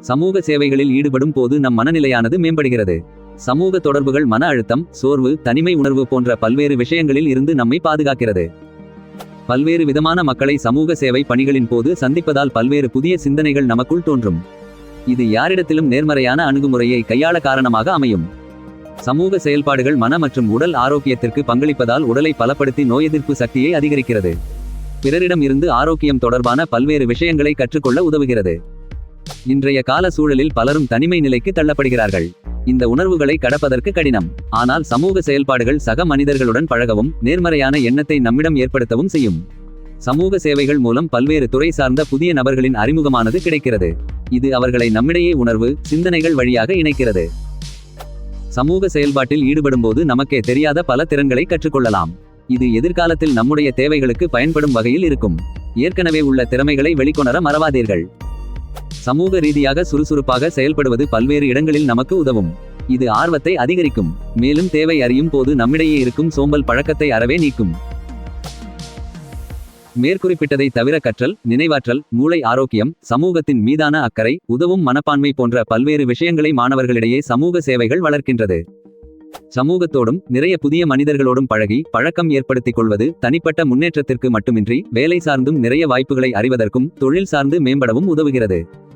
சமூக சேவைகளில் ஈடுபடும் போது நம் மனநிலையானது மேம்படுகிறது. சமூக தொடர்புகள் மன அழுத்தம் சோர்வு தனிமை உணர்வு போன்ற பல்வேறு விஷயங்களில் இருந்து நம்மை பாதுகாக்கிறது. பல்வேறு விதமான மக்களை சமூக சேவை பணிகளின் போது சந்திப்பதால் பல்வேறு புதிய சிந்தனைகள் நமக்குள் தோன்றும். இது யாரிடத்திலும் நேர்மறையான அணுகுமுறையை கையாள காரணமாக அமையும். சமூக செயல்பாடுகள் மன மற்றும் உடல் ஆரோக்கியத்திற்கு பங்களிப்பதால் உடலை பலப்படுத்தி நோய் எதிர்ப்பு சக்தியை அதிகரிக்கிறது. பிறரிடம் இருந்து ஆரோக்கியம் தொடர்பான பல்வேறு விஷயங்களை கற்றுக்கொள்ள உதவுகிறது. இன்றைய கால சூழலில் பலரும் தனிமை நிலைக்கு தள்ளப்படுகிறார்கள். இந்த உணர்வுகளை கடப்பதற்கு கடினம். ஆனால் சமூக செயல்பாடுகள் சக மனிதர்களுடன் பழகவும் நேர்மறையான எண்ணத்தை நம்மிடம் ஏற்படுத்தவும் செய்யும். சமூக சேவைகள் மூலம் பல்வேறு துறை சார்ந்த புதிய நபர்களின் அறிமுகமானது கிடைக்கிறது. இது அவர்களை நம்மிடையே உணர்வு சிந்தனைகள் வழியாக இணைக்கிறது. சமூக செயல்பாட்டில் ஈடுபடும்போது நமக்கே தெரியாத பல திறன்களை கற்றுக்கொள்ளலாம். இது எதிர்காலத்தில் நம்முடைய தேவைகளுக்கு பயன்படும் வகையில் இருக்கும். ஏற்கனவே உள்ள திறமைகளை வெளிக்கொணர மறவாதீர்கள். சமூக ரீதியாக சுறுசுறுப்பாக செயல்படுவது பல்வேறு இடங்களில் நமக்கு உதவும். இது ஆர்வத்தை அதிகரிக்கும். மேலும் தேவை அறியும் போது நம்மிடையே இருக்கும் சோம்பல் பழக்கத்தை அறவே நீக்கும். மேற்குறிப்பிட்டதை தவிர கற்றல் நினைவாற்றல் மூளை ஆரோக்கியம் சமூகத்தின் மீதான அக்கறை உதவும் மனப்பான்மை போன்ற பல்வேறு விஷயங்களை மாணவர்களிடையே சமூக சேவைகள் வளர்க்கின்றது. சமூகத்தோடும் நிறைய புதிய மனிதர்களோடும் பழகி பழக்கம் ஏற்படுத்திக் கொள்வது தனிப்பட்ட முன்னேற்றத்திற்கு மட்டுமின்றி வேலை சார்ந்தும் நிறைய வாய்ப்புகளை அறிவதற்கும் தொழில் சார்ந்து மேம்படவும் உதவுகிறது.